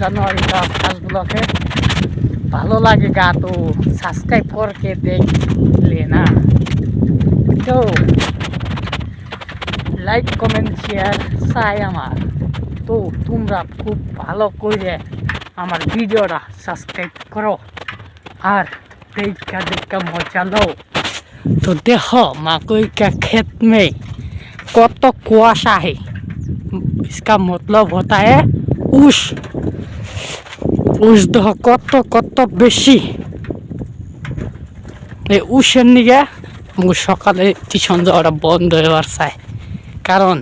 জানুয়ারি দশ কাজগুলোকে ভালো লাগে গা তো সাবস্ক্রাইব করকে দেখলে না। তো লাইক কমেন্ট শেয়ার চাই আমার তো, তোমরা খুব ভালো করে আমার ভিডিওটা সাবস্ক্রাইব করো আর দেখা দেখা মজা লো তো দেখ মাকইকা খেত মে, কত কুয়াশা হে। ইসকা মতলব होता উষ উস দেহ কত কত বেশি? এই উসের নিগে সকালে টিউশন যাওয়াটা বন্ধ হওয়ার চাই। কারণ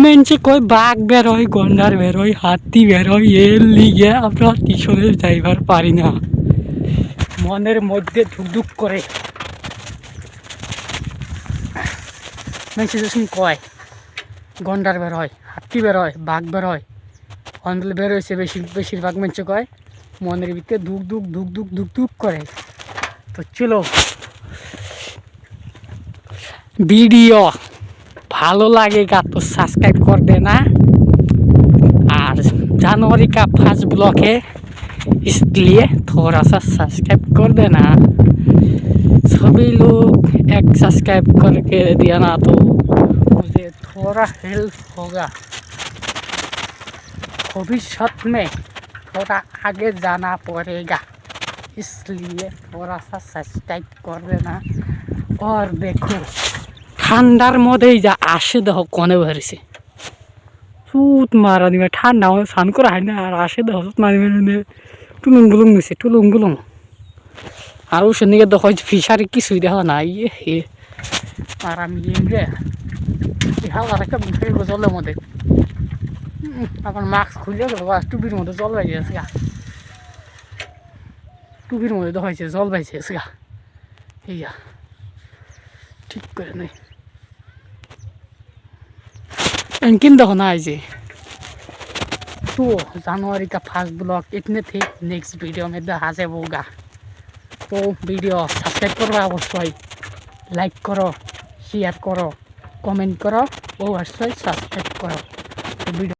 মেনছে কই বাঘ বেরোয়, গন্ডার বেরোয়, হাতি বেরোয়, এর লিগে আমরা টিউশনে যাইবার পারি না। মনের মধ্যে ধুকধুক করে। মেনছে যখন কয়, গন্ডার বেরোয়, হাতি বেরোয়, বাঘ বেরোয় ফন্ডল বের হয়েছে বেশি বেশিরভাগ মঞ্চ কয়, মনের ভিতরে দুক দুক দুক দুক দুক দুক করে। তো চলো। ভিডিও ভালো লাগে গা, তো সাবস্ক্রাইব করবে না। আর জানুয়ারি কা ফার্স্ট ব্লকে इसलिए थोड़ा সাবস্ক্রাইব করবে না। সবই লোক এক সাবস্ক্রাইব सब्सक्राइब দিয়ে না তো तो मुझे थोड़ा भविष्य में थोड़ा आगे जाना पड़ेगा इसलिए थोड़ा सा सब्सक्राइब कर देना और देखो ঠান্ডার মধ্যেই যা আসে দেহ কনে বেরিয়েছে চুত মারা দিবে ঠান্ডা আমাদের স্নান করা হয় না আর আসে দেহ চুত মারি মেরে টুলুং গুলুং নিছে টুলুং গুলুং আর ওষুধ নিকে দেখ ফিশারি কিছুই দেখা না ইয়ে হে আর আমি এমরে হালকা একটা জলের মধ্যে উম, এখন মাস্ক খুলে বাবা টুপির মধ্যে জল পাইছে গা। টুপির মধ্যে দেখাইছে জল পাইছে গা। এই গা, ঠিক করে নাই কিন দেখো না আইজে তো জানুয়ারি কা ফার্স্ট ব্লগ এখানে ঠিক নেক্সট ভিডিও মে দেখা যাব গা। তো ভিডিও সাবস্ক্রাইব করো অবশ্যই লাইক করো শেয়ার করো কমেন্ট করো, ও অবশ্যই সাবস্ক্রাইব করো। ভিডিও